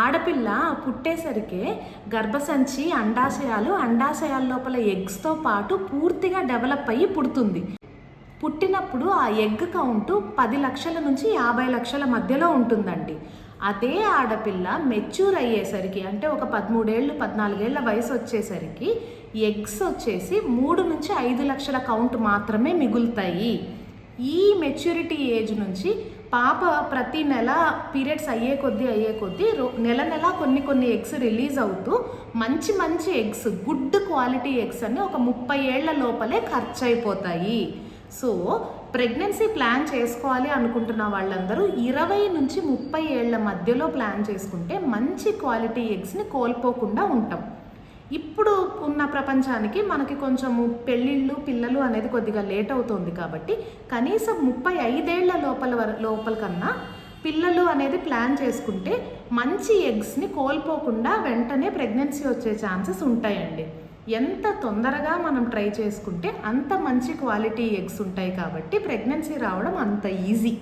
ఆడపిల్ల పుట్టేసరికి గర్భసంచి అండాశయాలు అండాశయాల లోపల ఎగ్స్తో పాటు పూర్తిగా డెవలప్ అయ్యి పుడుతుంది. పుట్టినప్పుడు ఆ ఎగ్ కౌంటు పది లక్షల నుంచి యాభై లక్షల మధ్యలో ఉంటుందండి. అదే ఆడపిల్ల మెచ్యూర్ అయ్యేసరికి అంటే ఒక పదమూడేళ్ళు పద్నాలుగేళ్ళ వయసు వచ్చేసరికి ఎగ్స్ వచ్చేసి మూడు నుంచి ఐదు లక్షల కౌంట్ మాత్రమే మిగులుతాయి. ఈ మెచ్యూరిటీ ఏజ్ నుంచి పాప ప్రతి నెల పీరియడ్స్ అయ్యే కొద్దీ అయ్యే కొద్దీ నెల నెల కొన్ని కొన్ని ఎగ్స్ రిలీజ్ అవుతూ మంచి మంచి ఎగ్స్ గుడ్ క్వాలిటీ ఎగ్స్ అని ఒక ముప్పై ఏళ్ళ లోపలే ఖర్చు అయిపోతాయి సో ప్రెగ్నెన్సీ ప్లాన్ చేసుకోవాలి అనుకుంటున్న వాళ్ళందరూ ఇరవై నుంచి ముప్పై ఏళ్ళ మధ్యలో ప్లాన్ చేసుకుంటే మంచి క్వాలిటీ ఎగ్స్ని కోల్పోకుండా ఉంటాం. ఇప్పుడు ఉన్న ప్రపంచానికి మనకి కొంచెము పెళ్ళిళ్ళు పిల్లలు అనేది కొద్దిగా లేట్ అవుతుంది కాబట్టి కనీసం ముప్పై ఐదేళ్ళ లోపల వర లోపల కన్నా పిల్లలు అనేది ప్లాన్ చేసుకుంటే మంచి ఎగ్స్ని కోల్పోకుండా వెంటనే ప్రెగ్నెన్సీ వచ్చే ఛాన్సెస్ ఉంటాయండి. ఎంత తొందరగా మనం ట్రై చేసుకుంటే అంత మంచి క్వాలిటీ ఎగ్స్ ఉంటాయి కాబట్టి ప్రెగ్నెన్సీ రావడం అంత ఈజీ.